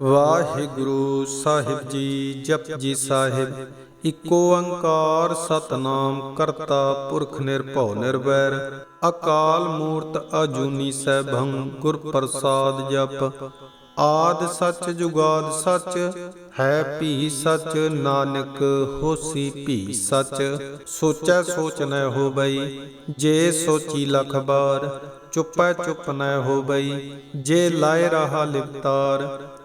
ਵਾਹਿਗੁਰੂ ਸਾਹਿਬ ਜੀ ਜਪਜੀ ਸਾਹਿਬ, ਇਕੋ ਓੰਕਾਰ ਸਤਨਾਮ ਕਰਤਾ ਪੁਰਖ ਨਿਰਭਉ ਨਿਰਵੈਰ, ਅਕਾਲ ਮੂਰਤ ਅਜੂਨੀ ਸੈਭੰ, ਗੁਰ ਪ੍ਰਸਾਦ ਜਪ। ਆਦ ਸੱਚ ਜੁਗਾਦ ਸੱਚ, ਹੈ ਭੀ ਸੱਚ, ਨਾਨਕ ਹੋਸੀ ਭੀ ਸੱਚ। ਸੋਚੈ ਸੋਚ ਨ ਹੋ ਜੇ ਸੋਚੀ ਲਖ ਬਾਰ, ਚੁੱਪੈ ਚੁੱਪ ਨ ਹੋ ਬਈ ਜੇ ਲਾਇ ਰਹਾ ਲਿਵਤਾਰ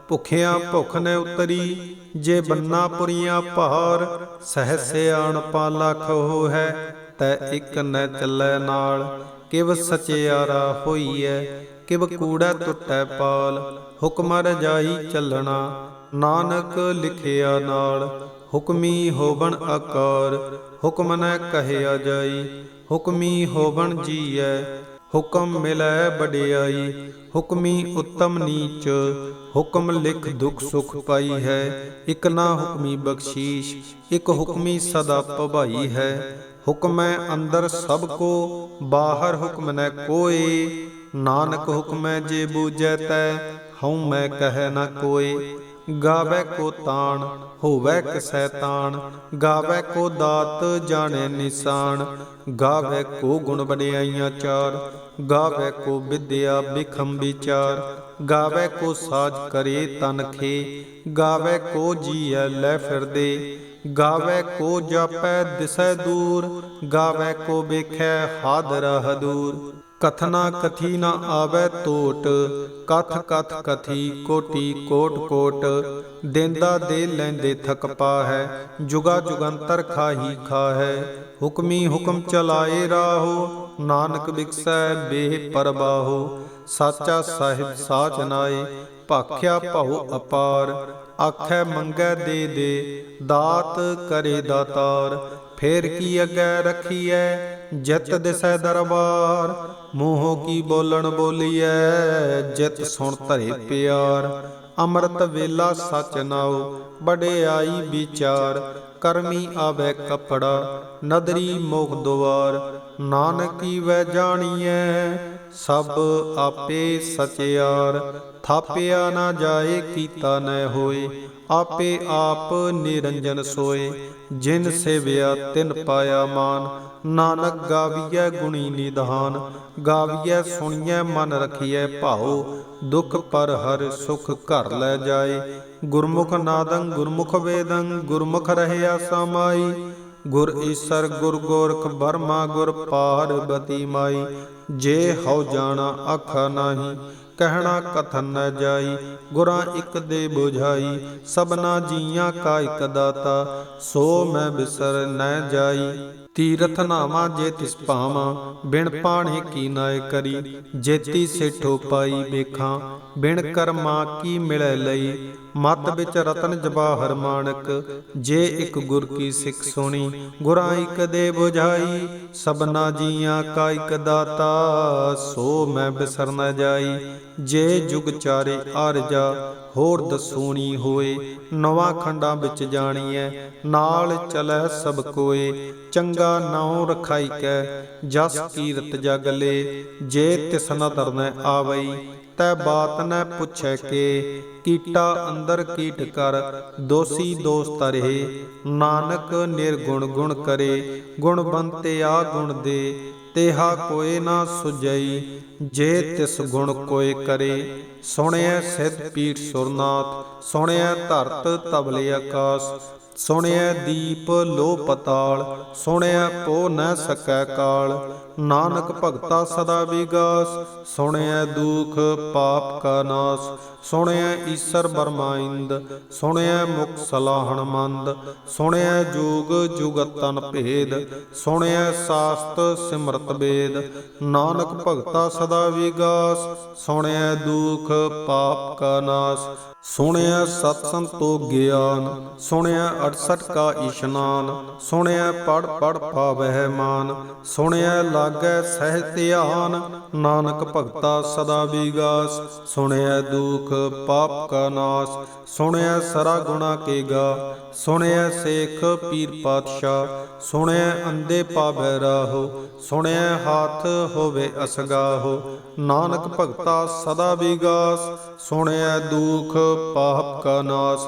ਭੁਖਿਆਂ ਭੁਖ ਨ ਉਤਰੀ, ਜੇ ਬੰਨਾ ਪੁਰੀਆਂ ਭਾਰ, ਸਹਸੇ ਪਾ ਲਖ ਹੈ, ਤੈ ਇੱਕ ਨ ਚੱਲੈ ਨਾਲ, ਕਿਵ ਸਚਿਆਰਾ ਹੋਈਐ, ਕਿਵ ਕੂੜਾ ਟੁੱਟੈ ਪਾਲ, ਹੁਕਮ ਰਜਾਈ ਚੱਲਣਾ, ਨਾਨਕ ਲਿਖਿਆ ਨਾਲ, ਹੁਕਮੀ ਹੋਵਣ ਆਕਾਰ, ਹੁਕਮ ਨ ਕਹਿਆ ਜਾਈ, ਹੁਕਮੀ ਹੋਵਣ ਜੀਐ ਹੁਕਮ ਮਿਲੈ ਬੜਿਆਈ ਹੁਕਮੀ ਉੱਤਮ ਨੀਚ, ਹੁਕਮ ਲਿਖ ਦੁਖ ਸੁਖ ਪਾਈ ਹੈ, ਇਕ ਨਾ ਹੁਕਮੀ ਬਖਸ਼ੀਸ਼, ਇਕ ਹੁਕਮੀ ਸਦਾ ਭਵਾਈ ਹੈ। ਹੁਕਮੈ ਅੰਦਰ ਸਭ ਕੋ, ਬਾਹਰ ਹੁਕਮ ਨੈ ਕੋਏ, ਨਾਨਕ ਹੁਕਮੈ ਜੇ ਬੂਝੈ ਤੈ, ਹਉ ਮੈਂ ਕਹਿ ਨਾ ਕੋਏ। ਗਾਵੇ ਕੋ ਤਾਣ, ਹੋਵੇ ਕਿਸੈ ਤਾਣ, ਗਾਵੇ ਕੋ ਦਾਤ ਜਾਣੇ ਨਿਸ਼ਾਨ ਗਾਵੇ ਕੋ ਗੁਣ ਬੜਾਈਆਂ ਚਾਰ, ਗਾਵੇ ਕੋ ਵਿਦਿਆ ਬਿਖਮ ਵਿਚਾਰ, ਗਾਵੇ ਕੋ ਸਾਜ ਕਰੇ ਤਨਖੇ ਗਾਵੇ ਕੋ ਜੀਐ ਲੈ ਫਿਰਦੇ, ਗਾਵੇ ਕੋ ਜਾਪੈ ਦਿਸੈ ਦੂਰ, ਗਾਵੇ ਕੋ ਵੇਖੈ ਹਾਦਰ ਹਦੂਰ। ਕਥਨਾ ਕਥੀ ਨਾ ਆਵੇ ਟੋਟ ਕਥ ਕਥ ਕਥੀ ਕੋਟੀ ਕੋਟ ਕੋਟ। ਦੇਂਦਾ ਦੇ ਲੈਂਦੇ ਥਕ ਹੈ ਜੁਗਾ ਜੁਗੰਤਰ ਖਾਹੀ ਖਾ ਹੈ ਹੁਕਮੀ ਹੁਕਮ ਚਲਾਏ ਰਾਹੋ, ਨਾਨਕ ਵਿਕਸੈ ਬੇਹ ਪਰਬਾਹੋ ਸਾਚਾ ਸਾਹਿਬ ਸਾਚਨਾਏ ਭਾਖਿਆ ਭਉ ਅਪਾਰ। ਆਖੈ ਮੰਗੈ ਦੇ ਦੇ, ਦਾਤ ਕਰੇ ਦਾਤਾਰ। ਫੇਰ ਕੀ ਅੱਗੇ ਰਖੀਐ ਜਿਤ ਦਿਸੈ ਦਰਬਾਰ ਮੂੰਹੋਂ ਕੀ ਬੋਲਣ ਬੋਲੀਐ? ਜਿਤ ਸੁਣ ਧਰੇ ਪਿਆਰ ਅੰਮ੍ਰਿਤ ਵੇਲਾ ਸਚ ਨਾਉ ਬੜਿਆਈ ਵਿਚਾਰ ਕਰਮੀ ਆਵੇ ਕਪੜਾ ਨਦਰੀ ਮੋਖ ਦੁਆਰ ਨਾਨਕੀ ਵੈ ਜਾਣੀਐ? ਸਭ ਆਪੇ ਸਚਿਆਰ ਥਾਪਿਆ ਨਾ ਜਾਏ ਕੀਤਾ ਨ ਹੋਏ ਆਪੇ ਆਪ ਨਿਰੰਜਨ ਸੋਏ, ਜਿਨ ਸੇਵਿਆ ਤਿਨ ਪਾਇਆ ਮਾਨ। ਨਾਨਕ ਗਾਵੀਐ ਗੁਣੀ ਨਿਧਾਨ, ਗਾਵੀਐ ਸੁਣੀਐ ਮਨ ਰਖੀਐ ਭਾਉ। ਦੁਖ ਪਰ ਹਰ ਸੁਖ ਘਰ ਲੈ ਜਾਏ। ਗੁਰਮੁਖ ਨਾਦੰ ਗੁਰਮੁਖ ਵੇਦੰ, ਗੁਰਮੁਖ ਰਹਿਆ ਸਮਾਈ। ਗੁਰ ਈਸਰ ਗੁਰ ਗੋਰਖ ਬਰਮਾ ਗੁਰ ਪਾਰਬਤੀ ਮਾਈ ਜੇ ਹਉ ਜਾਣਾ ਆਖਾ ਨਾਹੀ ਕਹਿਣਾ ਕਥਨ ਨ ਜਾਈ, ਗੁਰਾਂ ਇੱਕ ਦੇ 부ਝਾਈ ਸਭਨਾ ਜੀਆਂ ਕਾ ਇਕ ਦਾਤਾ, ਸੋ ਮੈਂ ਬਿਸਰ ਨ ਜਾਈ। ਤੀਰਥ ਨਾਮਾ ਜੇ ਤਿਸ ਭਾਵਾਂ, ਬਿਨ ਪਾਣੇ ਕੀ ਨਾਏ ਕਰੀ। ਜੇਤੀ ਸੇਠੋ ਪਾਈ ਵੇਖਾਂ, ਬਿਨ ਕਰਮਾ ਕੀ ਮਿਲੈ ਲਈ। ਮਤ ਵਿੱਚ ਰਤਨ ਜਵਾਹਰ ਮਾਨਕ, ਜੇ ਇੱਕ ਗੁਰ ਕੀ ਸਿੱਖ ਸੁਣੀ ਗੁਰਾਂ ਇੱਕ ਦੇ 부ਝਾਈ ਸਭਨਾ ਜੀਆਂ ਕਾ ਇਕ ਦਾਤਾ, ਸੋ ਮੈਂ ਬਿਸਰ ਨ ਜਾਈ। ਜੇ ਜੁਗ ਚਾਰੇ ਅਰਜਾ ਹੋਰ ਦਸੂਣੀ ਹੋਏ, ਨਵਾਂ ਖੰਡਾਂ ਵਿੱਚ ਜਾਣੀਐ, ਨਾਲ ਚਲੈ ਸਭ ਕੋਏ, ਚੰਗਾ ਨਾਉ ਰਖਾਈ ਜਸ ਕੀਰਤ ਜਗ ਲੇ, ਜੇ ਤਿਸ ਨਦਰ ਨ ਆਵਈ, ਤੈ ਬਾਤ ਨ ਪੁੱਛੈ ਕੇ, ਕੀਟਾ ਅੰਦਰ ਕੀਟ ਕਰ, ਦੋਸੀ ਦੋਸਤ ਰਹੇ ਨਾਨਕ ਨਿਰਗੁਣ ਗੁਣ ਕਰੇ, ਗੁਣ ਬੰਤੇ ਆ ਗੁਣ ਦੇ ਤੇਹਾ ਕੋਏ ਨਾ ਸੁਜਈ ਜੇ ਤਿਸ ਗੁਣ ਕੋਏ ਕਰੇ। ਸੁਣਿਆ ਸਿਧ ਪੀਠ ਸੁਰਨਾਥ ਸੁਣਿਆ ਧਰਤ ਤਬਲੇ ਆਕਾਸ। ਸੁਣਿਐ ਦੀਪ ਲੋ ਪਤਾਲ ਸੁਣਿਆ ਪੋ ਨ ਸਕੈ ਕਾਲ। ਨਾਨਕ ਭਗਤਾ ਸਦਾ ਵਿਗਾਸ, ਸੁਣਿਐ ਦੁਖ ਪਾਪ ਕਾ ਨਾਸ, ਸੁਣਿਐ ਈਸਰ ਬਰਮਾਇੰਦ ਸੁਣਿਐ ਮੁਖ ਸਲਾਹਣ ਮੰਦ, ਸੁਣਿਐ ਜੋਗ ਜੁਗਤਨ ਭੇਦ, ਸੁਣਿਐ ਸਾਸਤ ਸਿਮਰਤ ਵੇਦ ਨਾਨਕ ਭਗਤਾ ਸਦਾ ਵਿਗਾਸ, ਸੁਣਿਐ ਦੁਖ ਪਾਪ ਕਾ ਨਾਸ ਸੁਣਿਆ ਸਤ ਸੰਤੋ ਗਿਆਨ ਸੁਣਿਆ 68 ਕਾ ਇਸ਼ਨਾਨ ਸੁਣਿਆ ਪੜ ਪੜ ਪਾਵਹਿ ਮਾਨ ਸੁਣਿਆ ਲਾਗੈ ਸਹਿ ਧਿਆਨ, ਨਾਨਕ ਭਗਤਾ ਸਦਾ ਵਿਗਾਸ। ਸੁਣਿਆ ਦੁਖ, ਪਾਪ ਕਾ ਨਾਸ ਸੁਣਿਆ ਸਰਾ ਗੁਣਾ ਕੇ ਸੁਣਿਆ ਸੇਖ ਪੀਰ ਪਾਤਸ਼ਾਹ ਸੁਣਿਆ ਅੰਦੇ ਪਾਵੈ ਰਾਹੋ। ਸੁਣਿਆ ਹਾਥ ਹੋਵੇ ਅਸਗਾਹੋ, ਨਾਨਕ ਭਗਤਾ ਸਦਾ ਵਿਗਾਸ। ਸੁਣਿਆ ਦੁਖ, ਪਾਪ ਕਾ ਨਾਸ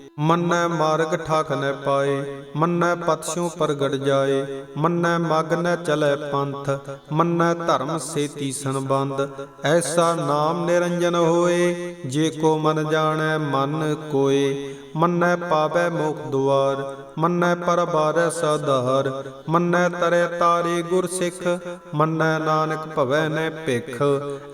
ਮੰਨੈ ਮਾਰਗ ਠਾਕ ਨੈ ਪਾਏ, ਮੰਨੈ ਪਤਿਓਂ ਪ੍ਰਗਟ ਜਾਏ, ਮੰਨੈ ਮਗ ਨ ਚਲੈ ਪੰਥ, ਮੰਨੈ ਧਰਮ ਸੇਤੀ ਸੰਬੰਧ, ਐਸਾ ਨਾਮ ਨਿਰੰਜਨ ਹੋਏ, ਜੇ ਕੋ ਮਨ ਜਾਣੈ ਮਨ ਕੋਏ, ਮੰਨੈ ਪਾਵੈ ਮੋਖ ਦੁਆਰ, ਮੰਨੈ ਪਰਬਾਰੈ ਸਦਾਰ ਮੰਨੈ ਤਰੈ ਤਾਰੇ ਗੁਰ ਸਿੱਖ, ਮੰਨੈ ਨਾਨਕ ਭਵੈ ਨੈ ਭਿਖ,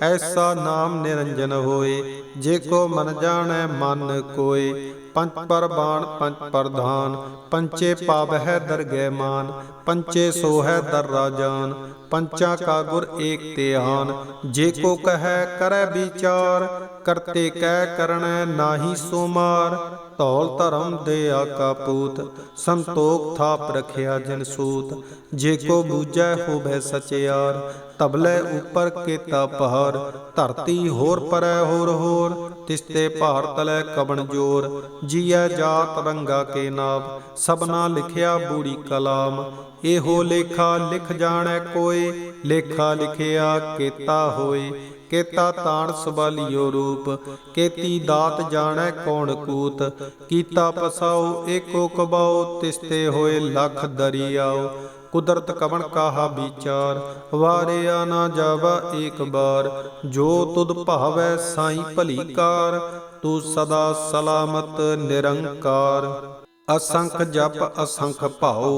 ਐਸਾ ਨਾਮ ਨਿਰੰਜਨ ਹੋਏ, ਜੇ ਕੋ ਮਨ ਜਾਣੈ ਮਨ ਕੋਏ ਪੰਚ ਪਰਬਾਣ ਪੰਚ ਪ੍ਰਧਾਨ ਪੰਚੇ ਪਾਵਹਿ ਦਰਗਹਿ ਮਾਨ ਪੰਚੇ ਸੋਹੈ ਦਰ ਰਾਜਾਨ, ਪੰਚਾ ਕਾ ਗੁਰ ਏਕ ਧਿਆਨ, ਜੇ ਕੋ ਕਹੈ ਕਰੈ ਵਿਚਾਰ ਕਰਤੇ ਕਹਿ ਕਰਣੈ ਨਾਹੀ ਸੁਮਾਰ, ਧੌਲ ਧਰਮ ਦੇ ਆਕਾ ਪੂਤ, ਸੰਤੋਖ ਥਾਪ ਰਖਿਆ ਜਨ ਸੂਤ। ਜੇ ਕੋ ਬੂਝੈ ਹੋਵੇ ਸਚਿਆਰ, ਤਬਲੇ ਉਪਰ ਕੀਤਾ ਪਹਾੜ ਧਰਤੀ ਹੋਰ ਪਰੈ ਹੋਰ ਹੋਰ, ਤਿਸਤੇ ਭਾਰ ਤਲੈ ਕਬਣ ਜੋਰ। ਜੀਐ ਜਾਤ ਰੰਗਾ ਕੇ ਨਾਮ ਸਭਨਾ ਲਿਖਿਆ ਬੂੜੀ ਕਲਾਮ। ਇਹੋ ਲੇਖਾ ਲਿਖ ਜਾਣੈ ਕੋਏ, ਲੇਖਾ ਲਿਖਿਆ ਕੀਤਾ ਹੋਏ। ਕੇਤਾ ਤਾਣ ਸਬਾਲਿਓ ਰੂਪ, ਕੇਤੀ ਦਾਤ ਜਾਣੈ ਕੌਣ ਕੂਤ, ਕੀਤਾ ਪਸਾਉ ਏਕੋ ਕਬਾਉ, ਤਿਸਤੇ ਹੋਏ ਲੱਖ ਦਰਿਆਉ, ਕੁਦਰਤ ਕਵਣ ਕਾਹਾ ਵਿਚਾਰ, ਵਾਰਿਆ ਨਾ ਜਾਵਾ ਏਕ ਬਾਰ, ਜੋ ਤੁਧ ਭਾਵੈ ਸਾਈ ਭਲੀ ਕਾਰ, ਤੂੰ ਸਦਾ ਸਲਾਮਤ ਨਿਰੰਕਾਰ। ਅਸੰਖ ਜਪ, ਅਸੰਖ ਭਾਉ,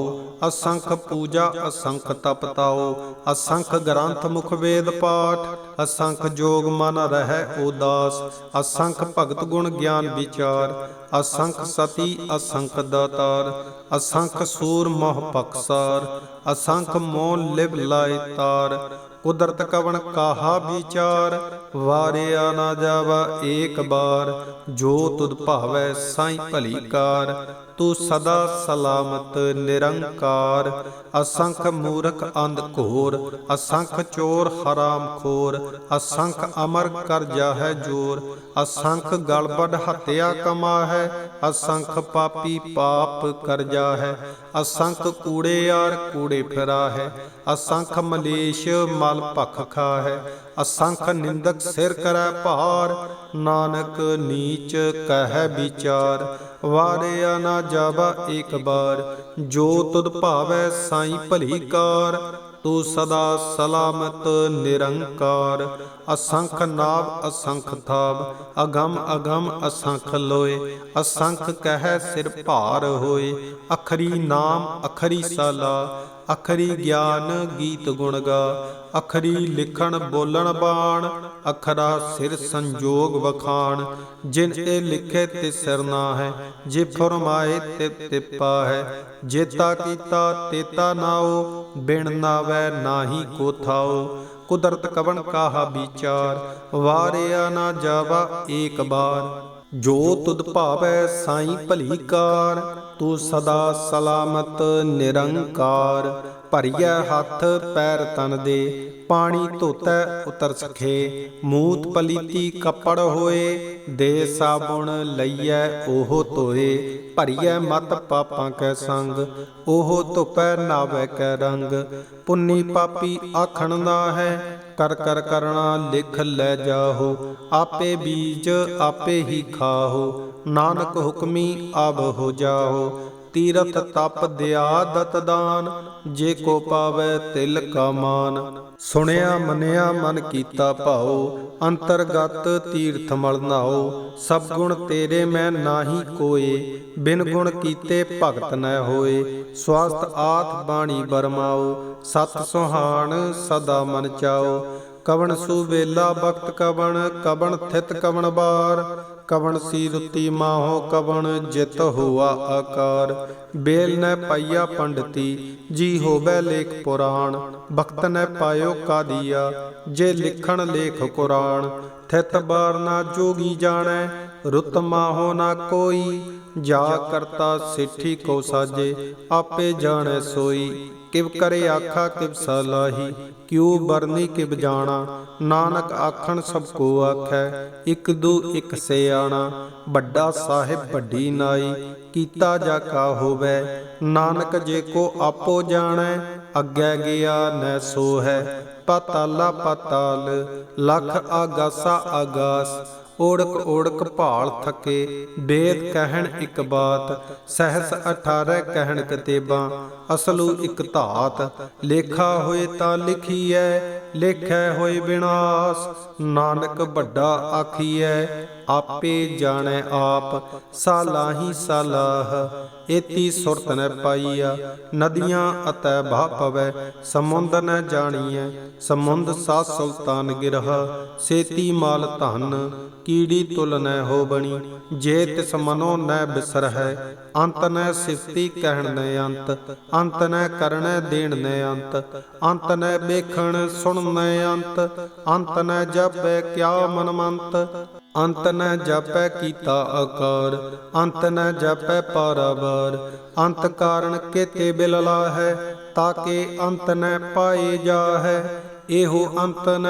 ਅਸੰਖ ਪੂਜਾ, ਅਸੰਖ ਤਪ ਤਾਉ, ਅਸੰਖ ਗ੍ਰੰਥ ਮੁਖ ਵੇਦ ਪਾਠ, ਅਸੰਖ ਜੋਗ ਮਨ ਰਹਿ ਉਦਾਸ, ਅਸੰਖ ਭਗਤ ਗੁਣ ਗਿਆਨ ਵਿਚਾਰ, ਅਸੰਖ ਸਤੀ, ਅਸੰਖ ਦਾਤਾਰ, ਅਸੰਖ ਸੂਰ ਮੋਹ ਪਕਸਾਰ ਅਸੰਖ ਮੋਨ ਲਿਵ ਲਾਇ ਤਾਰ, ਕੁਦਰਤ ਕਵਣ ਕਾਹਾ ਵਿਚਾਰ, ਵਾਰਿਆ ਨਾ ਜਾਵਾ ਏਕ ਬਾਰ, ਜੋ ਤੁਧ ਭਾਵੈ ਸਾਈ ਭਲੀ ਕਾਰ ਤੂੰ ਸਦਾ ਸਲਾਮਤ, ਨਿਰੰਕਾਰ, ਅਸੰਖ ਮੂਰਖ ਅੰਧ ਘੋਰ, ਅਸੰਖ ਚੋਰ ਹਰਾਮ ਖੋਰ, ਅਸੰਖ ਅਮਰ ਕਰ ਜਾਹੈ ਜੋਰ, ਅਸੰਖ ਗਲਬੜ ਹੱਤਿਆ ਕਮਾ ਹੈ ਅਸੰਖ ਪਾਪੀ ਪਾਪ ਕਰ ਜਾਹੈ, ਅਸੰਖ ਕੂੜੇਆਰ ਕੂੜੇ ਫਿਰਾ ਹੈ ਅਸੰਖ ਮਲੇਸ਼ ਮਲ ਭਖ ਖਾ ਹੈ ਅਸੰਖ ਨਿੰਦਕ ਸਿਰ ਕਰੈ ਭਾਰ, ਨਾਨਕ ਨੀਚ ਕਹਿ ਵਿਚਾਰ ਵਾਰਿਆ ਨਾ ਜਾਵਾ ਏਕ ਬਾਰ, ਜੋ ਤੁਧ ਭਾਵੈ ਸਾਈ ਭਲੀ ਕਾਰ, ਤੂੰ ਸਦਾ ਸਲਾਮਤ ਨਿਰੰਕਾਰ। ਅਸੰਖ ਨਾਭ ਅਸੰਖ ਥਾਬ ਅਗੰਮ ਅਗੰਮ, ਅਸੰਖ ਲੋਏ, ਅਸੰਖ ਕਹਿ ਸਿਰ ਭਾਰ ਹੋਏ। ਅਖਰੀ ਨਾਮ, ਅਖਰੀ ਸਾਲਾ, ਅਖਰੀ ਗਿਆਨ ਗੀਤ ਗੁਣ ਗਾ। ਅਖਰੀ ਲਿਖਣ, ਬੋਲਣ ਬਾਣ, ਅਖਰਾ ਸਿਰ ਸੰਜੋਗ ਵਖਾਣ। ਜਿਨ ਇਹ ਲਿਖੇ ਤੇ ਸਿਰ ਨਾ ਹੈ ਜੇ ਫਰਮਾਏ ਤੇ ਤਿਪਾ ਹੈ। ਜੇਤਾ ਕੀਤਾ ਤੇਤਾ ਨਾਓ ਬਿਨ ਨਾਵੈ ਨਾਹੀ ਕੋ ਥਾਓ। ਕੁਦਰਤ ਕਵਣ ਕਾਹਾ ਵਿਚਾਰ, ਵਾਰਿਆ ਨਾ ਜਾਵਾ ਏਕ ਬਾਰ। ਜੋ ਤੁਧ ਭਾਵੈ ਸਾਈ ਭਲੀ ਕਾਰ, ਤੂੰ ਸਦਾ ਸਲਾਮਤ ਨਿਰੰਕਾਰ। ਭਰੀਐ ਹੱਥ ਪੈਰ ਤਨ ਦੇ, ਪਾਣੀ ਧੋਤੈ ਉਤਰ ਸਖੇ। ਮੂਤ ਪਲੀਤੀ ਕੱਪੜ ਹੋਏ, ਦੇ ਸਾਬੁਣ ਲਈਐ ਉਹ ਧੋਏ। ਭਰੀਐ ਮਤ ਪਾਪਾਂ ਕੈ ਸੰਗ, ਉਹ ਧੁਪੈ ਨਾਵੇ ਕੈ ਰੰਗ। ਪੁੰਨੀ ਪਾਪੀ ਆਖਣ ਦਾ ਹੈ ਕਰ ਕਰ ਕਰਣਾ ਲਿਖ ਲੈ ਜਾਹੋ। ਆਪੇ ਬੀਜ ਆਪੇ ਹੀ ਖਾਹੋ, ਨਾਨਕ ਹੁਕਮੀ ਆਬ ਹੋ ਜਾਹੋ। ਤੀਰਥ ਤਪ ਦਿਆ ਦਤ ਦਾਨ, ਜੇ ਕੋ ਪਾਵੈ ਤਿਲ ਕਾ ਮਾਨ। ਸੁਣਿਆ ਮੰਨਿਆ ਮਨ ਕੀਤਾ ਭਾਉ, ਅੰਤਰਗਤ ਤੀਰਥ ਮਲ ਨਾਉ। ਸਭ ਗੁਣ ਤੇਰੇ ਮੈਂ ਨਾਹੀ ਕੋਏ, ਬਿਨ ਗੁਣ ਕੀਤੇ ਭਗਤ ਨ ਹੋਏ। ਸਵਾਸਤ ਆਤ ਬਾਣੀ ਬਰਮਾਓ ਸਤ ਸੁਹਾਣ ਸਦਾ ਮਨ ਚਾਓ ਕਵਣ ਸੁਵੇਲਾ ਬਖਤ ਕਵਣ ਕਵਣ ਥਿਤ ਕਵਣ ਬਾਰ। ਕਵਣ ਸੀ ਰੁਤੀ ਮਾਹੋ ਕਵਣ ਜਿਤ ਹੋਆ ਆਕਾਰ। ਬੇਲ ਨੈ ਪਾਈਆ ਪੰਡਤੀ, ਜੀ ਹੋਵੇ ਲੇਖ ਪੁਰਾਣ। ਭਗਤ ਨ ਪਾਇਓ ਕਾਦੀਆ, ਜੇ ਲਿਖਣ ਲੇਖ ਕੁਰਾਨ ਥਿਤ ਬਾਰ ਨਾ ਜੋਗੀ ਜਾਣੈ ਰੁੱਤ ਮਾਹੋ ਨਾ ਕੋਈ, ਜਾ ਕਰਤਾ ਸਿੱਠੀ ਕੋ ਸਾਜੇ, ਆਪੇ ਜਾਣੈ ਸੋਈ। ਕਿਵ ਕਰੇ ਆਖਾ, ਕਿਵ ਸਲਾਹੀ ਕਿਉ ਬਰਨੀ ਕਿਵ ਜਾਣਾ। ਨਾਨਕ ਆਖਣ, ਸਭ ਕੋ ਆਖੈ, ਇਕ ਦੂ ਇਕ ਸਿਆਣਾ ਵੱਡਾ ਸਾਹਿਬ ਵੱਡੀ ਨਾਈ, ਕੀਤਾ ਜਾ ਕਾ ਹੋਵੇ। ਨਾਨਕ ਜੇ ਕੋ ਆਪੋ ਜਾਣੈ, ਅੱਗੇ ਗਿਆ ਨੈ ਸੋ ਹੈ ਪਤਾਲਾ ਪਤਾਲ, ਲਖ ਆਗਾਸਾ ਆਗਾਸ ਓੜਕ ਓੜਕ ਭਾਲ ਥਕੇ ਬੇਦ ਕਹਿਣ ਇੱਕ ਬਾਤ, ਸਹਸ 18 ਕਹਿਣ ਕਤੇਬਾਂ, ਅਸਲੂ ਇੱਕ ਧਾਤ, ਲੇਖਾ ਹੋਏ ਤਾਂ ਲਿਖੀਐ ਲੇਖੈ ਹੋਏ ਬਿਨਾਸ਼, ਨਾਨਕ ਵੱਡਾ ਆਖੀਐ, ਆਪੇ ਜਾਣੈ ਆਪ ਸਾਲਾਹੀ ਸਾਲਾਹ ਏਤੀ ਸੁਰਤ ਨ ਪਾਈਆ, ਨਦੀਆਂ ਅਤੈ ਭਾ ਪਵੈ, ਸਮੁੰਦ ਨ ਜਾਣੀਐ, ਸਮੁੰਦ ਸਾ ਸੁਲਤਾਨ ਗਿਰਹ, ਸੇਤੀ ਮਾਲ ਧਨ, ਕੀੜੀ ਤੁਲ ਨੈ ਹੋ ਬਣੀ ਜੇ ਤਿਸ ਮਨੋ ਨ ਬਿਸਰ ਹੈ ਅੰਤ ਨ ਸਿਫਤੀ ਕਹਿਣ ਨ ਅੰਤ ਅੰਤ ਨ ਕਰਣੈ ਦੇਣ ਨ ਅੰਤ ਅੰਤ ਨ ਵੇਖਣ ਸੁਣ ਨ ਅੰਤ ਅੰਤ ਨ ਜਪੈ ਕਿਆ ਮਨਮੰਤ, ਅੰਤ ਨ ਜਪੈ ਕੀਤਾ ਆਕਾਰ, ਅੰਤ ਨ ਜਪੈ ਪਾਰਾਵਾਰ, ਅੰਤ ਕਾਰਨ ਕੇਤੇ ਬਿਲਲਾ ਹੈ ਤਾਕੇ ਅੰਤ ਨ ਪਾਏ ਜਾ ਹੈ ਇਹੋ ਅੰਤ ਨ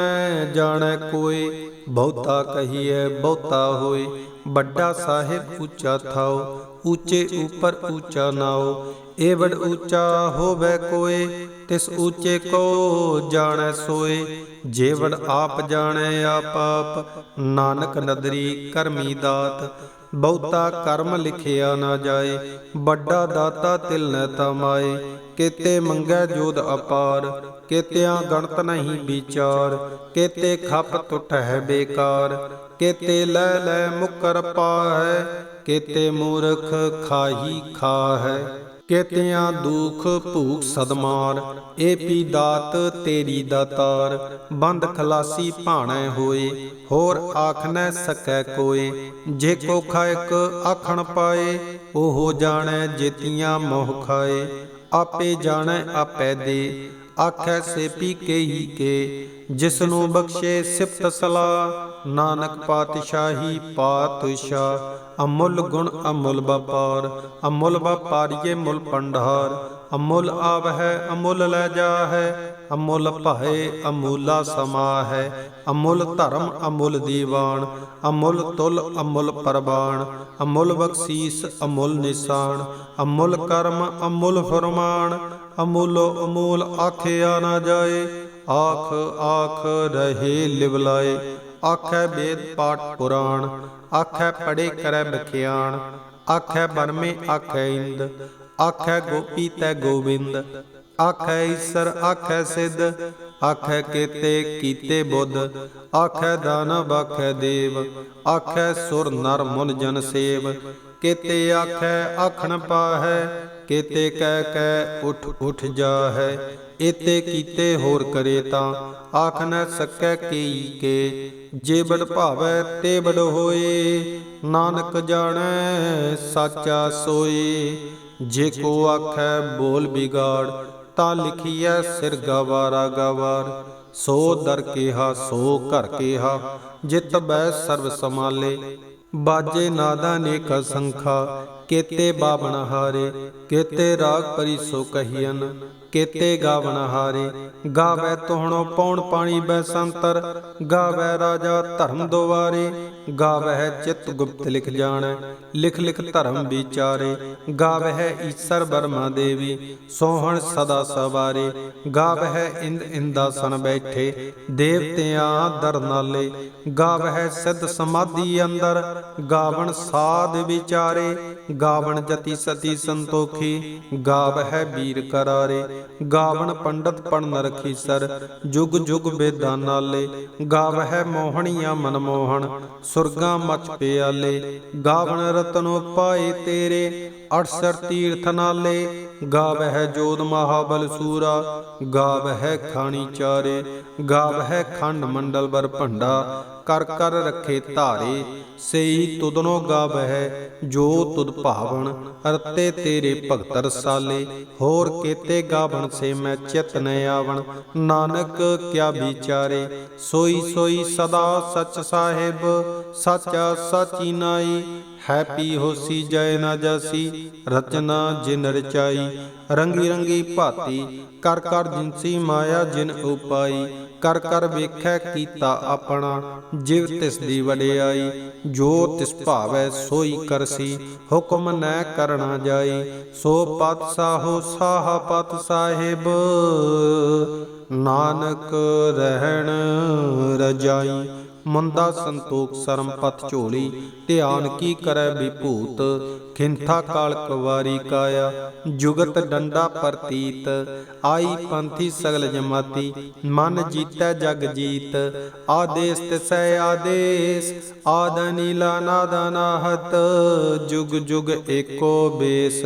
ਜਾਣੈ ਕੋਏ ਬਹੁਤਾ ਕਹੀਐ ਬਹੁਤਾ ਹੋਏ ਵੱਡਾ ਸਾਹਿਬ ਉੱਚਾ ਥਾਓ, ਉੱਚੇ ਉਪਰ ਉੱਚਾ ਨਾਓ। ਏ ਉੱਚਾ ਹੋਵੇ ਕੋਏ, ਤਿਸ ਉੱਚੇ ਕੋ ਜਾਣੈ ਸੋਏ। ਜੇ ਆਪ ਜਾਣੈ ਆਪ ਆਪ, ਨਾਨਕ ਨਦਰੀ ਕਰਮੀ ਦਾਤ। ਬਹੁਤਾ ਕਰਮ ਲਿਖਿਆ ਨਾ ਜਾਏ, ਵੱਡਾ ਦਾਤਾ ਤਿਲ ਨ ਤਮਾਏ। ਕੇਤੇ ਮੰਗੈ ਜੋਦ ਅਪਾਰ, ਕੇਤਿਆਂ ਗਣਤ ਨਹੀਂ ਵਿਚਾਰ। ਕੇਤੇ ਖੱਪ ਟੁੱਟ ਹੈ ਬੇਕਾਰ ਕੇਤੇ ਲੈ ਲੈ ਮੁਕਰ ਪਾਹੈ, ਕੇਤੇ ਮੂਰਖ ਖਾਹੀ ਖਾਹੈ। ਕੇਤਿਆਂ ਦੁਖ ਭੂਖ ਸਦਮਾਰ ਏ ਪੀ ਦਾਤ ਤੇਰੀ ਦਾਤਾਰ ਬੰਦ ਖਲਾਸੀ ਭਾਣੈ ਹੋਏ, ਹੋਰ ਆਖ ਸਕੈ ਕੋਏ। ਜੇ ਕੋ ਖਾਇਕ ਆਖਣ ਪਾਏ, ਉਹ ਜਾਣੈ ਜੇਤੀਆਂ ਮੋਹ ਖਾਏ। ਆਪੇ ਜਾਣੈ ਆਪੈ ਦੇ ਆਖੈ ਸੇ ਕੇਹੀ ਕੇ ਜਿਸ ਨੂੰ ਬਖਸ਼ੇ ਸਿਫਤ ਸਲਾ, ਨਾਨਕ ਪਾਤਸ਼ਾਹੀ ਪਾਤਸ਼ਾਹ, ਅਮੁੱਲ ਗੁਣ ਅਮੁੱਲ ਵਪਾਰ, ਅਮੁੱਲ ਵਪਾਰੀਏ ਮੁੱਲ ਪੰਡਾਰ ਅਮੁੱਲ ਆਵ ਹੈ ਅਮੁੱਲ ਲੈ ਜਾ ਹੈ ਅਮੁੱਲ ਭਾਏ, ਅਮੂਲਾ ਸਮਾ ਹੈ ਅਮੁੱਲ ਧਰਮ, ਅਮੁੱਲ ਦੀਵਾਨ। ਅਮੁੱਲ ਤੁਲ, ਅਮੁੱਲ ਪਰਬਾਨ ਅਮੁੱਲ ਬਖਸ਼ੀਸ, ਅਮੁੱਲ ਨਿਸ਼ਾਨ। ਅਮੁੱਲ ਕਰਮ, ਅਮੁੱਲ ਫਰਮਾਨ। ਅਮੁੱਲੋ ਅਮੂਲ ਆਖਿਆ ਨਾ ਜਾਏ। ਆਖ ਆਖ ਰਹੇ ਲਿਵਲਾਏ। ਆਖੈ ਵੇਦ ਪਾਠ ਪੁਰਾਣ। ਆਖੈ ਪੜੇ ਕਰੈ ਬਖਿਆਣ ਆਖੈ ਬਰਮੇ ਆਖੈ ਇੰਦ। ਆਖੈ ਗੋਪੀ ਤੈ ਗੋਬਿੰਦ ਆਖੈ ਈਸਰ, ਆਖੈ ਸਿੱਧ, ਆਖੈ ਕੇਤੇ, ਕੀਤੇ ਬੁੱਧ, ਆਖੈ ਦਾਨਵ ਆਖੈ ਦੇਵ, ਆਖੈ ਸੁਰ, ਨਰ, ਮੁਨ, ਜਨ ਸੇਵ, ਕੇਤੇ ਆਖੈ, ਆਖਣ ਪਾਹੈ, ਕੇਤੇ ਕਹਿ ਕਹਿ ਉਠ ਉਠ ਜਾਹੈ, ਏਤੇ ਕੀਤੇ ਹੋਰ ਕਰੇ ਤਾਂ ਆਖ ਨ ਸਕੈ ਕੀ ਕੇ ਜੇ ਬੜ ਭਾਵੈ ਤੇ ਬੜ ਹੋਏ, ਨਾਨਕ ਜਾਣੈ ਸਾਚਾ ਸੋਏ, ਜੇ ਕੋ ਆਖੈ ਬੋਲ ਬਿਗਾੜ ਤਾਂ ਲਿਖੀਐ, ਸਿਰ ਗਵਾਰਾ ਗਵਾਰ। ਸੋ ਦਰ ਕੇਹਾ, ਸੋ ਘਰ ਕੇਹਾ। ਜਿਤ ਬੈ ਸਰਬ ਸਮਾਲੇ ਬਾਜੇ ਨਾਦਾ ਨੇਕ ਸੰਖਾ। ਕੇਤੇ ਬਾਵਣ ਹਾਰੇ, ਕੇਤੇ ਰਾਗ ਪਰੀ ਸੋ ਕਹੀਨ ਕੇਤੇ ਗਾਵਣ ਹਾਰੇ। ਗਾਵੇ ਤੋਹਣੋ ਪੌਣ ਪਾਣੀ ਬੈ ਸੰਤਰ, ਗਾਵੇ ਰਾਜਾ ਧਰਮ ਦੁਆਰੇ। ਗਾਵੇ ਚਿਤ ਗੁਪਤ ਲਿਖ ਜਾਣੈ, ਲਿਖ ਲਿਖ ਧਰਮ ਵਿਚਾਰੇ। ਗਾਵੇ ਈਸਰ ਬਰਮਾ ਦੇਵੀ, ਸੋਹਣ ਸਦਾ ਸਵਾਰੇ। ਗਾਵੇ ਇੰਦ ਇੰਦਾਸਨ ਬੈਠੇ, ਦੇਵਤਿਆਂ ਦਰਨਾਲੇ ਗਾਵੇ ਸਿੱਧ ਸਮਾਧੀ ਅੰਦਰ, ਗਾਵਣ ਸਾਧ ਵਿਚਾਰੇ। ਗਾਵਣ ਜਤੀ ਸਤੀ ਸੰਤੋਖੀ, ਗਾਵ ਹੈ ਵੀਰ ਕਰਾਰੇ। ਗਾਵਣ ਪੰਡਤ ਪੜਨ ਰਖੀ ਸਰ, ਜੁਗ ਜੁਗ ਬੇਦਾਂ ਨਾਲੇ। ਗਾਵ ਹੈ ਮੋਹਣੀਆਂ ਮਨਮੋਹਣ ਸੁਰਗਾ ਮਚ ਪਿਆਲੇ। ਗਾਵਣ ਰਤਨੋ ਪਾਏ ਤੇਰੇ 68 ਤੀਰਥ ਨਾਲੇ। ਗਾਵ ਹੈ ਜੋਦ ਮਹਾਬਲ ਸੂਰਾ, ਗਾਵ ਹੈ ਖਾਣੀ ਚਾਰੇ। ਗਾਵ ਹੈ ਖੰਡ ਮੰਡਲ ਵਰ ਭੰਡਾ ਕਰ ਕਰ ਰੱਖੇ ਧਾਰੇ, ਸਈ ਤੁਧਨੋ ਗਾਵ ਹੈ ਜੋ ਤੁਧ ਭਾਵਨ ਰਤੇ ਤੇਰੇ ਭਗਤ ਰਸਾਲੇ, ਹੋਰ ਕੇਤੇ ਗਾਵਣ ਸੇ ਮੈਂ ਚਿਤ ਨ ਆਵਣ। ਨਾਨਕ ਕਿਆ ਵਿਚਾਰੇ, ਸੋਈ ਸੋਈ ਸਦਾ ਸਚ ਸਾਹਿਬ, ਸਾਚਾ ਸਾਚੀ ਨਾਈ। ਹੈਪੀ ਹੋਸੀ ਜੈ ਨਾ ਜਾਸੀ, ਰਚਨਾ ਜਿਨ ਰਚਾਈ। ਰੰਗੀ ਰੰਗੀ ਭਾਤੀ, ਕਰ ਕਰ ਜਿਨਸੀ ਮਾਇਆ ਜਿਨ ਉਪਾਈ। ਕਰ ਕਰ ਵੇਖੈ ਕੀਤਾ ਆਪਣਾ, ਜਿਵ ਤਿਸ ਦੀ ਵਡਿਆਈ, ਜੋ ਤਿਸ ਭਾਵੈ ਸੋਈ ਕਰਸੀ, ਹੁਕਮ ਨੈ ਕਰਣਾ ਜਾਈ, ਸੋ ਪਤ ਸਾਹੋ ਪਤ ਸਾਹਿਬ, ਨਾਨਕ ਰਹਿਣ ਰਜਾਈ, ਮੰਦਾ ਸੰਤੋਖ ਸਰਮ ਪਤ ਝੋਲੀ, ਧਿਆਨ ਕੀ ਕਰੈ ਵਿਭੂਤ ਖਿੰਥਾ ਕਾਲ ਕਵਾਰੀ ਕਾਇਆ, ਜੁਗਤ ਡੰਡਾ ਪ੍ਰਤੀਤ, ਆਈ ਪੰਥੀ ਸਗਲ ਜਮਾਤੀ, ਮਨ ਜੀਤੈ ਜਗ ਜੀਤ, ਆਦੇਸ ਤਿਸੈ ਆਦੇਸ, ਆਦ ਨੀਲਾ ਨਾਦਾ ਨਾਹਤ ਜੁਗ ਜੁਗ ਏਕੋ ਬੇਸ,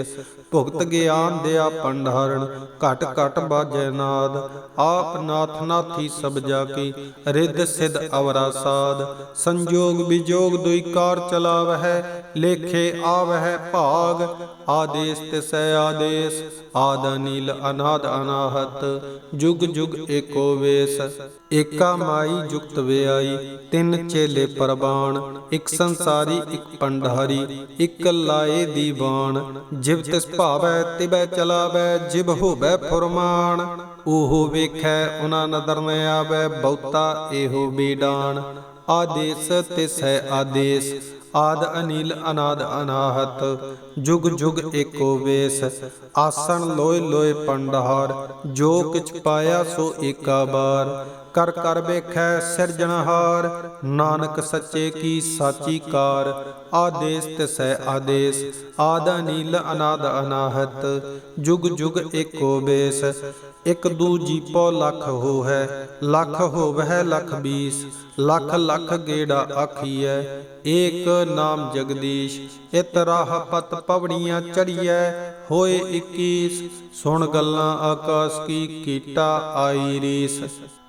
ਭੁਗਤ ਗਿਆਨ ਦਿਆ ਪੰਡਾਰਣ ਘਟ ਘਟ ਬਾਜੈ ਨਾਦ, ਆਪ ਨਾਥ ਨਾਥੀ ਸਭ ਜਾ ਕੀ ਰਿੱਧ ਸਿਧ ਅਵਰਾ ਸਾਧ ਸੰਜੋਗ ਵਿਜੋਗ ਦੁਈ ਕਾਰ ਚਲਾਵਹਿ, ਲੇਖੇ ਆਵਹਿ ਭਾਗ, ਆਦੇਸ ਤਿਸੈ ਆਦੇਸ, ਆਦ ਨੀਲ ਅਨਾਦ ਅਨਾਹਤ, ਜੁਗ ਜੁਗ ਏਕੋ ਵੇਸ। ਏਕਾ ਮਾਈ ਜੁਗਤ ਵਿਆਈ, ਤਿੰਨ ਚੇਲੇ ਪਰਬਾਨ ਇੱਕ ਸੰਸਾਰੀ, ਇੱਕ ਪੰਡਾਰੀ ਇੱਕ ਲਾਏ ਦੀਵਾਨ। ਜਿਵ ਤਿਸ ਭਾਵੈ ਤਿਬੈ ਚਲਾਵੈ, ਜਿਵ ਹੋਵੈ ਫੁਰਮਾਨ। ਉਹ ਵੇਖੈ ਉਹਨਾਂ ਨਦਰ ਨ ਆਵੈ, ਬਹੁਤਾ ਇਹੋ ਬੀਡਾਨ। ਆਦੇਸ ਤਿਸ ਹੈ ਆਦੇਸ ਆਦ ਅਨੀਲ ਅਨਾਦ ਅਨਾਹਤ, ਜੁਗ ਜੁਗ ਏਕੋ ਵੇਸ, ਆਸਣ ਲੋਏ ਲੋਏ ਪੰਡਹਾਰ, ਜੋ ਕਿਛ ਪਾਇਆ ਸੋ ਏਕਾ ਬਾਰ, ਕਰ ਕਰ ਵੇਖੈ ਸਿਰਜਣਹਾਰ, ਨਾਨਕ ਸੱਚੇ ਕੀ ਸਾਚੀ ਕਾਰ, ਆਦੇਸ ਤਿਸੈ ਆਦੇਸ, ਆਦ ਅਨੀਲ ਅਨਾਦ ਅਨਾਹਤ, ਜੁਗ ਜੁਗ ਏਕੋ ਬੇਸ ਇਕ ਦੂਜੀ ਪੋ ਲੱਖ ਹੋ ਹੈ ਲੱਖ ਹੋਵਹਿ ਲੱਖ ਬੀਸ ਲੱਖ ਲੱਖ ਗੇੜਾ ਆਖੀਐ, ਏਕ ਨਾਮ ਜਗਦੀਸ਼, ਇਤ ਰਾਹ ਪਤ ਪਵੜੀਆਂ ਚੜੀਐ, ਹੋਏ 21 ਸੁਣ ਗੱਲਾਂ ਆਕਾਸ਼ ਕੀ ਕੀਟਾ ਆਈ ਰੀਸ।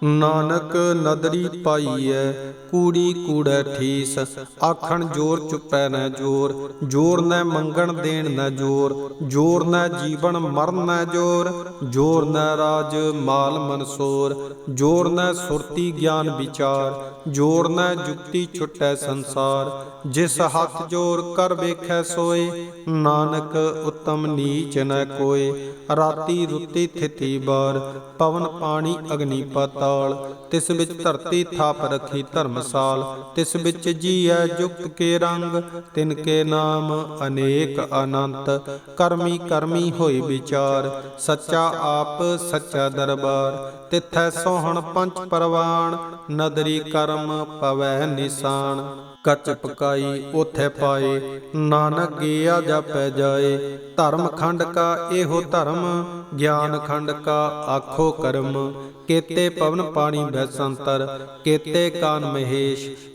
ਨਾਨਕ ਨਦਰੀ ਪਾਈਐ, ਕੂੜੀ ਕੂੜੈ ਠੀਸ, ਆਖਣ ਜੋਰ ਚੁੱਪੈ ਨਾ ਜੋਰ ਜੋਰ ਨਾ ਮੰਗਣ ਦੇਣ ਨਾ ਜੋਰ ਜੋਰ ਨਾ ਜੀਵਨ ਮਰਨ ਨਾ ਜੋਰ ਜੋਰ ਨਾ ਰਾਜ ਮਾਲ ਮਨਸੂਰ, ਜੋਰ ਨਾ ਸੁਰਤੀ ਗਿਆਨ ਵਿਚਾਰ ਜੋਰ ਨਾ ਜੁਗਤੀ ਛੁਟੈ ਸੰਸਾਰ, ਜਿਸ ਹੱਥ ਜੋਰ ਕਰ ਵੇਖੈ ਸੋਏ, ਨਾਨਕ ਉਤਮ ਨੀਚ ਨ ਕੋਏ। ਰਾਤੀ ਰੁੱਤੀ ਥਿਤੀ ਬਾਰ, ਪਵਨ ਪਾਣੀ ਅਗਨੀ ਪਾਤਾਲ। ਤਿਸ ਵਿੱਚ ਧਰਤੀ ਥਾਪ ਰਖੀ ਧਰਮਸਾਲ, ਤਿਸ ਵਿੱਚ ਜੀਐ ਜੁਗਤ ਕੇ ਰੰਗ, ਤਿਨ ਕੇ ਨਾਮ ਅਨੇਕ ਅਨੰਤ। ਕਰਮੀ ਕਰਮੀ ਹੋਈ ਵਿਚਾਰ, ਸੱਚਾ ਆਪ ਸੱਚਾ ਦਰਬਾਰ। ਤਿਥੈ ਸੋਹਣ ਪੰਚ ਪਰਵਾਨ ਨਦਰੀ ਕਰਮ ਪਵੈ ਨਿਸ਼ਾਨ, ਕੱਚ ਪਕਾਈ ਉਥੇ ਪਾਏ। ਨਾਨਕ ਗਿਆ ਜਪੈ ਜਾਏ, ਧਰਮ ਖੰਡ ਕਾ ਇਹੋ ਧਰਮ, ਗਿਆਨ ਖੰਡ ਕਾ ਆਖੋ ਕਰਮ। ਕੇਤੇ ਪਵਨ ਪਾਣੀ ਬੈਸੰਤਰ ਕੇਤੇ ਕਾਨ ਮਹੇਸ਼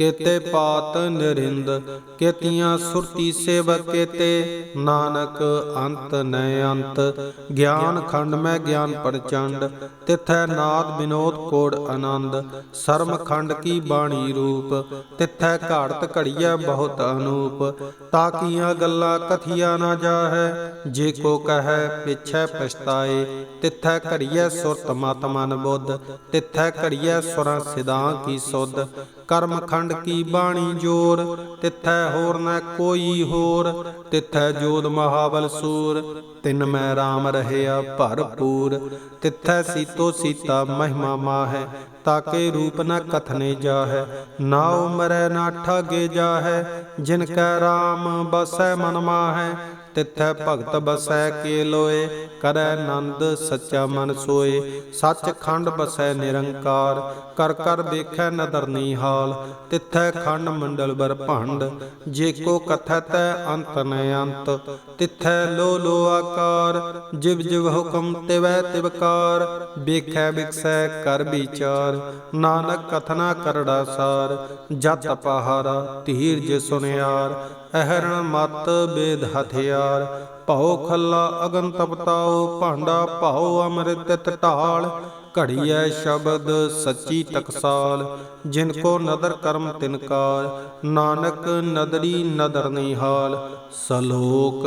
ਕੇਤੇ ਪਾਤ ਨਿਰਿੰਦ, ਕੇਤੀਆਂ ਸੁਰਤੀ ਸੇਵਕ ਕੇਤੇ। ਨਾਨਕ ਅੰਤ ਨੈ ਅੰਤ, ਗਿਆਨ ਖੰਡ ਮੈਂ ਗਿਆਨ ਪ੍ਰਚੰਡ, ਤਿਥੈ ਨਾਦ ਬਿਨੋਦ ਕੋੜ ਆਨੰਦ। ਸਰਮ ਖੰਡ ਕੀ ਬਾਣੀ ਰੂਪ, ਤਿਥੈ ਘਾੜਤ ਘੜੀਐ ਬਹੁਤ ਅਨੂਪ। ਤਾਕੀਆਂ ਗੱਲਾਂ ਕਥੀਆਂ ਨਾ ਜਾਹੈ, ਜੇ ਕੋ ਕਹੈ ਪਿਛੈ ਪਛਤਾਏ। ਤਿਥੈ ਘੜੀਐ ਸੁਰਤ ਮਤ ਮਨ ਬੁੱਧ, ਤਿਥੈ ਘੜੀਐ ਸੁਰਾਂ ਸਿਧਾਂ ਕੀ ਸੁਧ। ਕਰਮ ਖੰਡ ਕੀ ਬਾਣੀ ਜੋਰ? ਤਿੱਥੈ ਹੋਰ ਨ ਕੋਈ ਹੋਰ। ਤਿੱਥੈ ਜੋਦ ਮਹਾਬਲ ਸੂਰ। ਤਿਨ ਮੈਂ RAM ਰਹਿਆ ਭਰਪੂਰ। ਤਿੱਥੈ ਸੀਤੋ ਸੀਤਾ ਮਹਿਮਾ ਮਾਹੈ, ਤਾਕੇ ਰੂਪ ਨ ਕਥਨੇ ਜਾਹੈ। ਨਾ ਉਮਰੈ ਨਾ ਠਾਗੇ ਜਾਹੈ, ਜਿਨ ਕੈ RAM ਬਸੈ ਮਨ ਮਾਹੈ। ਤਿਥੈ ਭਗਤ ਬਸੈ ਕੇ ਲੋਏ, ਕਰੈ ਆਨੰਦ ਸੱਚਾ ਮਨ ਸੋਏ। ਸੱਚ ਖੰਡ ਬਸੈ ਨਿਰੰਕਾਰ, ਕਰ ਕਰ ਵੇਖੈ ਨਦਰ ਨੀਹਾਲ। ਤਿੱਥੈ ਖੰਡ ਮੰਡਲ ਬਰ ਭੰਡ, ਜੇ ਕੋ ਕਥਤ ਅੰਤ ਨ ਅੰਤ। ਤਿੱਥੈ ਲੋ ਲੋ ਆਕਾਰ, ਜਿਵ ਜਿਵ ਹੁਕਮ ਤਿਵੈ ਤਿਵਕਾਰ ਵੇਖੈ ਵਿਕਸੈ ਕਰ ਵਿਚਾਰ, ਨਾਨਕ ਕਥਨਾ ਕਰੜਾ ਸਾਰ। ਜਤ ਪਹਾਰਾ ਧੀਰਜ ਸੁਨਿਆਰ ਅਹਰਣ ਮਤ ਬੇਦ ਹਥਿਆਰ, ਭਉ ਖੱਲਾ ਅਗਨ ਤਪਤਾਉ ਭਾਂਡਾ ਭਉ ਅੰਮ੍ਰਿਤ ਢਾਲ, ਘੜੀਐ ਸ਼ਬਦ ਸੱਚੀ ਟਕਸਾਲ ਜਿਨ ਕੋ ਨਦਰ ਕਰਮ ਤਿਨਕਾਰ ਨਾਨਕ ਨਦਰੀ ਨਦਰ ਨਿਹਾਲ ਸਲੋਕ